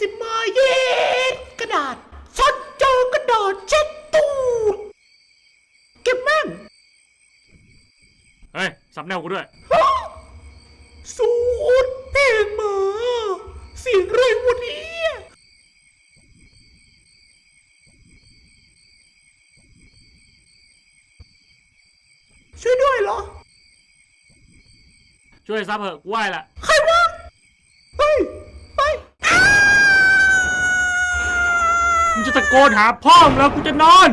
สิมาเย็ดกระดาษซ่อนเจอกระดาษเช็ดตูดเก็บแม่งเฮ้ย สับแนวกูด้วย ฮะสูดเพลงมา เสียงอะไรวะเนี้ช่วยด้วยเหรอ ช่วยซับเหอะกูไหวละ ใครว่ ตะโกนหาพ่อมึงแล้วกูจะนอน